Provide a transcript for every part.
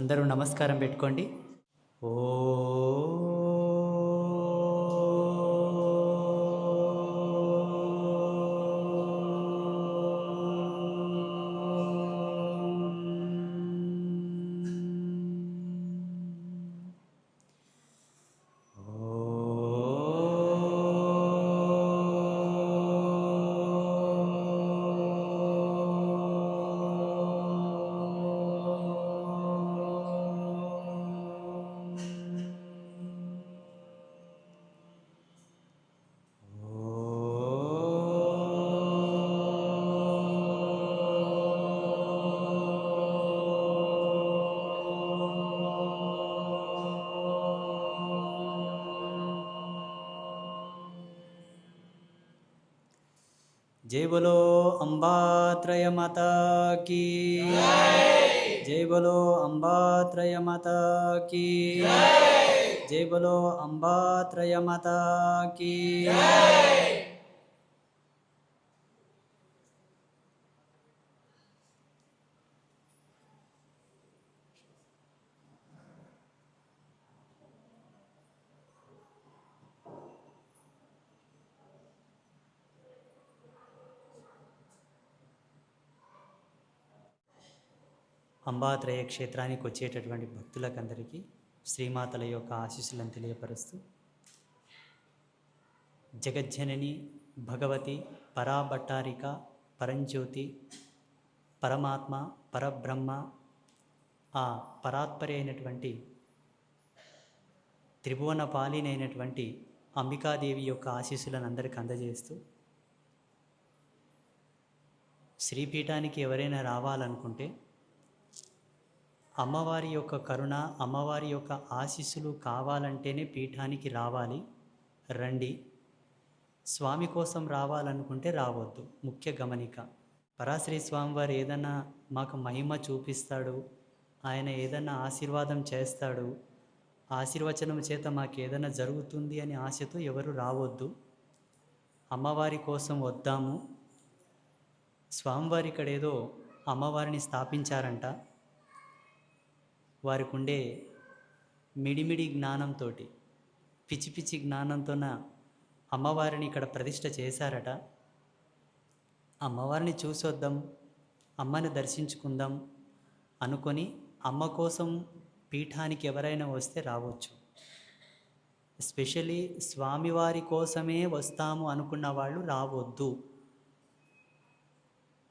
అందరూ నమస్కారం పెట్టుకోండి. ఓ जय बोलो अम्बात्रय माता की। जय बोलो अम्बात्रय माता की। जय बोलो अंबात्रय माता की। అంబాత్రయ క్షేత్రానికి వచ్చేటటువంటి భక్తులకందరికీ శ్రీమాతల యొక్క ఆశీస్సులను తెలియపరుస్తూ జగజ్జనని భగవతి పరాభట్టారిక పరంజ్యోతి పరమాత్మ పరబ్రహ్మ ఆ పరాత్పరి అయినటువంటి త్రిభువన పాలినైనటువంటి అంబికాదేవి యొక్క ఆశీస్సులను అందరికీ అందజేస్తూ శ్రీపీఠానికి ఎవరైనా రావాలనుకుంటే అమ్మవారి యొక్క కరుణ అమ్మవారి యొక్క ఆశీస్సులు కావాలంటేనే పీఠానికి రావాలి. రండి. స్వామి కోసం రావాలనుకుంటే రావద్దు. ముఖ్య గమనిక. పరాశ్రీ స్వామివారు ఏదన్నా మాకు మహిమ చూపిస్తాడు ఆయన ఏదన్నా ఆశీర్వాదం చేస్తాడు ఆశీర్వచనం చేత మాకు ఏదైనా జరుగుతుంది అని ఆశతో ఎవరు రావద్దు. అమ్మవారి కోసం వద్దాము. స్వామివారి ఇక్కడ ఏదో అమ్మవారిని స్థాపించారంట. వారికి ఉండే మిడిమిడి జ్ఞానంతో పిచ్చి పిచ్చి జ్ఞానంతోన అమ్మవారిని ఇక్కడ ప్రతిష్ట చేశారట. అమ్మవారిని చూసొద్దాం అమ్మని దర్శించుకుందాం అనుకొని అమ్మ కోసం పీఠానికి ఎవరైనా వస్తే రావచ్చు. ఎస్పెషలీ స్వామివారి కోసమే వస్తాము అనుకున్న వాళ్ళు రావద్దు.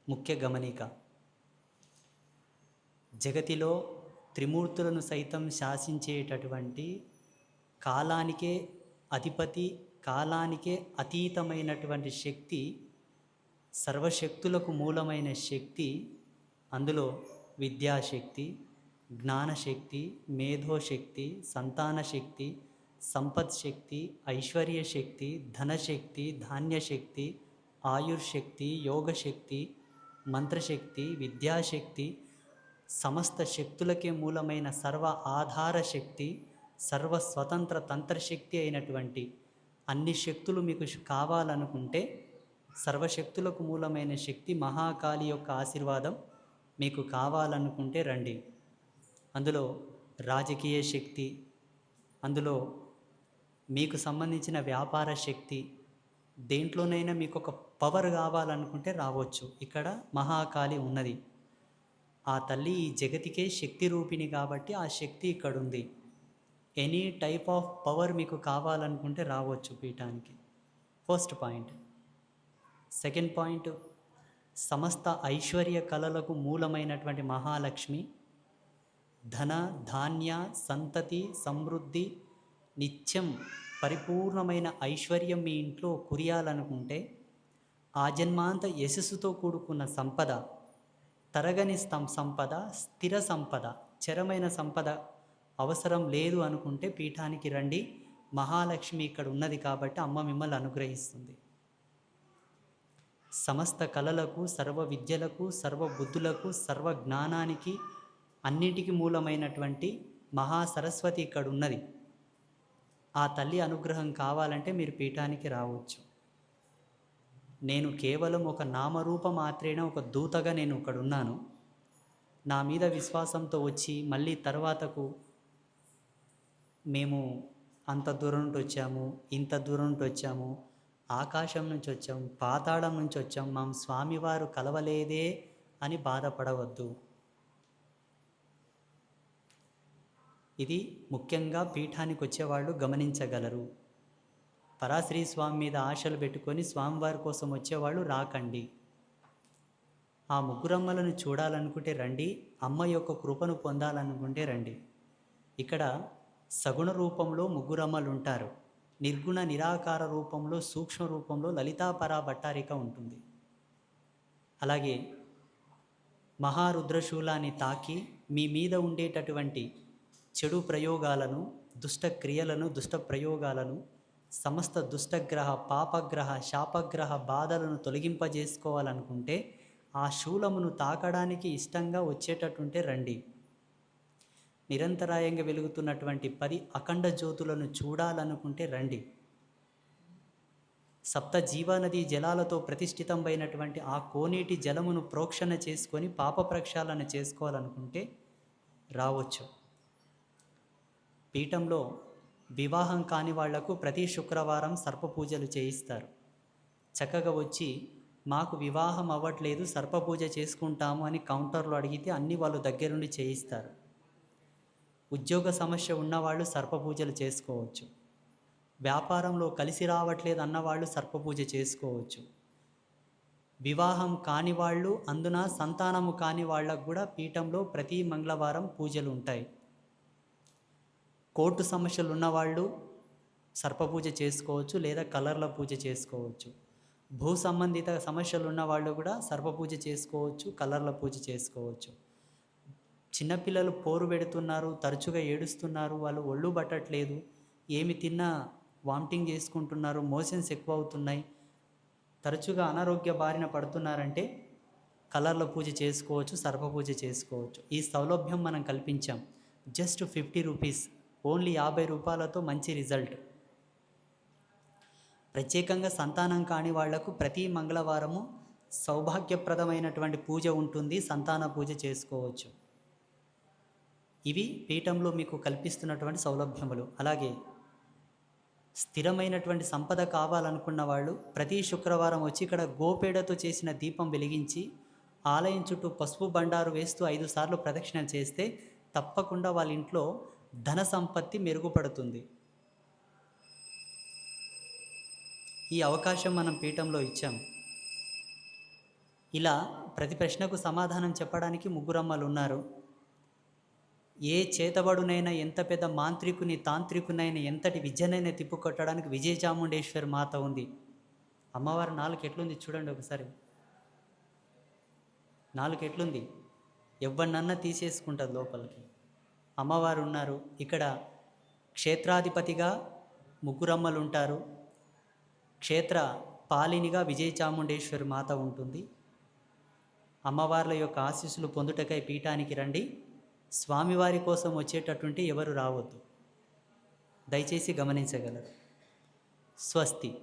ముఖ్య గమనిక. జగతిలో త్రిమూర్తులను సైతం శాసించేటటువంటి కాలానికే అధిపతి కాలానికే అతీతమైనటువంటి శక్తి సర్వశక్తులకు మూలమైన శక్తి అందులో విద్యాశక్తి జ్ఞానశక్తి మేధోశక్తి సంతాన శక్తి ఐశ్వర్యశక్తి శక్తి ఐశ్వర్య శక్తి ధనశక్తి ధాన్యశక్తి ఆయుర్శక్తి యోగశక్తి మంత్రశక్తి విద్యాశక్తి సమస్త శక్తులకే మూలమైన సర్వ ఆధార శక్తి సర్వ స్వతంత్ర తంత్రశక్తి అయినటువంటి అన్ని శక్తులు మీకు కావాలనుకుంటే సర్వశక్తులకు మూలమైన శక్తి మహాకాళి యొక్క ఆశీర్వాదం మీకు కావాలనుకుంటే రండి. అందులో రాజకీయ శక్తి అందులో మీకు సంబంధించిన వ్యాపార శక్తి దేంట్లోనైనా మీకు ఒక పవర్ కావాలనుకుంటే రావచ్చు. ఇక్కడ మహాకాళి ఉన్నది. ఆ తల్లి ఈ జగతికే శక్తి రూపిణి కాబట్టి ఆ శక్తి ఇక్కడ ఉంది ఎనీ టైప్ ఆఫ్ పవర్ మీకు కావాలనుకుంటే రావచ్చు పీఠానికి. ఫస్ట్ పాయింట్ సెకండ్ పాయింట్ సమస్త ఐశ్వర్య కళలకు మూలమైనటువంటి మహాలక్ష్మి. ధన ధాన్య సంతతి సమృద్ధి నిత్యం పరిపూర్ణమైన ఐశ్వర్యం మీ ఇంట్లో కురియాలనుకుంటే ఆ జన్మాంత యశస్సుతో కూడుకున్న సంపద తరగని స్తం సంపద స్థిర సంపద చరమైన సంపద అవసరం లేదు అనుకుంటే పీఠానికి రండి. మహాలక్ష్మి ఇక్కడ ఉన్నది కాబట్టి అమ్మ మిమ్మల్ని అనుగ్రహిస్తుంది. సమస్త కళలకు సర్వ విద్యలకు సర్వ బుద్ధులకు సర్వ జ్ఞానానికి అన్నిటికీ మూలమైనటువంటి మహాసరస్వతి ఇక్కడ ఉన్నది. ఆ తల్లి అనుగ్రహం కావాలంటే మీరు పీఠానికి రావచ్చు. నేను కేవలం ఒక నామరూప మాత్రేన ఒక దూతగా నేను ఇక్కడ ఉన్నాను. నా మీద విశ్వాసంతో వచ్చి మళ్ళీ తర్వాతకు మేము అంత దూరం నుండి వచ్చాము ఇంత దూరం నుండి వచ్చాము ఆకాశం నుంచి వచ్చాము పాతాళం నుంచి వచ్చాము మా స్వామివారు కలవలేదే అని బాధపడవద్దు. ఇది ముఖ్యంగా పీఠానికి వచ్చేవాళ్ళు గమనించగలరు. పరాశ్రీ స్వామి మీద ఆశలు పెట్టుకొని స్వామివారి కోసం వచ్చేవాళ్ళు రాకండి. ఆ ముగ్గురమ్మలను చూడాలనుకుంటే రండి అమ్మ యొక్క కృపను పొందాలనుకుంటే రండి. ఇక్కడ సగుణ రూపంలో ముగ్గురమ్మలు ఉంటారు నిర్గుణ నిరాకార రూపంలో సూక్ష్మ రూపంలో లలితాపరా భట్టారిక ఉంటుంది. అలాగే మహారుద్రశూలాన్ని తాకి మీ మీద ఉండేటటువంటి చెడు ప్రయోగాలను దుష్ట క్రియలను దుష్ట ప్రయోగాలను సమస్త దుష్టగ్రహ పాపగ్రహ శాపగ్రహ బాధలను తొలగింపజేసుకోవాలనుకుంటే ఆ శూలమును తాకడానికి ఇష్టంగా వచ్చేటట్టుంటే రండి. నిరంతరాయంగా వెలుగుతున్నటువంటి పది అఖండ జ్యోతులను చూడాలనుకుంటే రండి. సప్త జీవానది జలాలతో ప్రతిష్ఠితమైనటువంటి ఆ కోనేటి జలమును ప్రోక్షణ చేసుకొని పాప ప్రక్షాళన చేసుకోవాలనుకుంటే రావచ్చు. పీఠంలో వివాహం కాని వాళ్ళకు ప్రతి శుక్రవారం సర్పపూజలు చేయిస్తారు. చక్కగా వచ్చి మాకు వివాహం అవ్వట్లేదు సర్పపూజ చేసుకుంటాము అని కౌంటర్లో అడిగితే అన్ని వాళ్ళు దగ్గరుండి చేయిస్తారు. ఉద్యోగ సమస్య ఉన్నవాళ్ళు సర్పపూజలు చేసుకోవచ్చు. వ్యాపారంలో కలిసి రావట్లేదు అన్నవాళ్ళు సర్పపూజ చేసుకోవచ్చు. వివాహం కాని వాళ్ళు అందున సంతానము కాని వాళ్ళకు కూడా పీఠంలో ప్రతి మంగళవారం పూజలు ఉంటాయి. కోర్టు సమస్యలు ఉన్నవాళ్ళు సర్పపూజ చేసుకోవచ్చు లేదా కలర్ల పూజ చేసుకోవచ్చు. భూ సంబంధిత సమస్యలు ఉన్న వాళ్ళు కూడా సర్పపూజ చేసుకోవచ్చు కలర్ల పూజ చేసుకోవచ్చు. చిన్నపిల్లలు పోరు పెడుతున్నారు తరచుగా ఏడుస్తున్నారు వాళ్ళు ఒళ్ళు పట్టట్లేదు ఏమి తిన్నా వామిటింగ్ చేసుకుంటున్నారు మోషన్స్ ఎక్కువ అవుతున్నాయి తరచుగా అనారోగ్య బారిన పడుతున్నారంటే కలర్ల పూజ చేసుకోవచ్చు సర్పపూజ చేసుకోవచ్చు. ఈ సౌలభ్యం మనం కల్పించాం. Just fifty rupees. ఓన్లీ యాభై రూపాయలతో మంచి రిజల్ట్. ప్రత్యేకంగా సంతానం కాని వాళ్ళకు ప్రతి మంగళవారము సౌభాగ్యప్రదమైనటువంటి పూజ ఉంటుంది సంతాన పూజ చేసుకోవచ్చు. ఇవి పీఠంలో మీకు కల్పిస్తున్నటువంటి సౌలభ్యములు. అలాగే స్థిరమైనటువంటి సంపద కావాలనుకున్న వాళ్ళు ప్రతి శుక్రవారం వచ్చి ఇక్కడ గోపేడతో చేసిన దీపం వెలిగించి ఆలయం చుట్టూ పసుపు బండారు వేస్తూ ఐదు సార్లు ప్రదక్షిణ చేస్తే తప్పకుండా వాళ్ళ ఇంట్లో ధన సంపత్తి మెరుగుపడుతుంది. ఈ అవకాశం మనం పీఠంలో ఇచ్చాం. ఇలా ప్రతి ప్రశ్నకు సమాధానం చెప్పడానికి ముగ్గురమ్మలు ఉన్నారు. ఏ చేతబడునైనా ఎంత పెద్ద మాంత్రికుని తాంత్రికునైనా ఎంతటి విద్యనైనా తిప్పుకొట్టడానికి విజయ చాముండేశ్వరి మాత ఉంది. అమ్మవారు నాలుగు ఎట్లుంది చూడండి ఒకసారి. నాలుగు ఎట్లుంది? ఎవరినన్నా తీసేసుకుంటుంది లోపలికి. అమ్మవారు ఉన్నారు ఇక్కడ క్షేత్రాధిపతిగా ముగ్గురమ్మలు ఉంటారు క్షేత్ర పాలినిగా విజయ చాముండేశ్వరి మాత ఉంటుంది. అమ్మవార్ల యొక్క ఆశీస్సులు పొందుటకై పీఠానికి రండి. స్వామివారి కోసం వచ్చేటటువంటి ఎవరు రావద్దు. దయచేసి గమనించగలరు. స్వస్తి.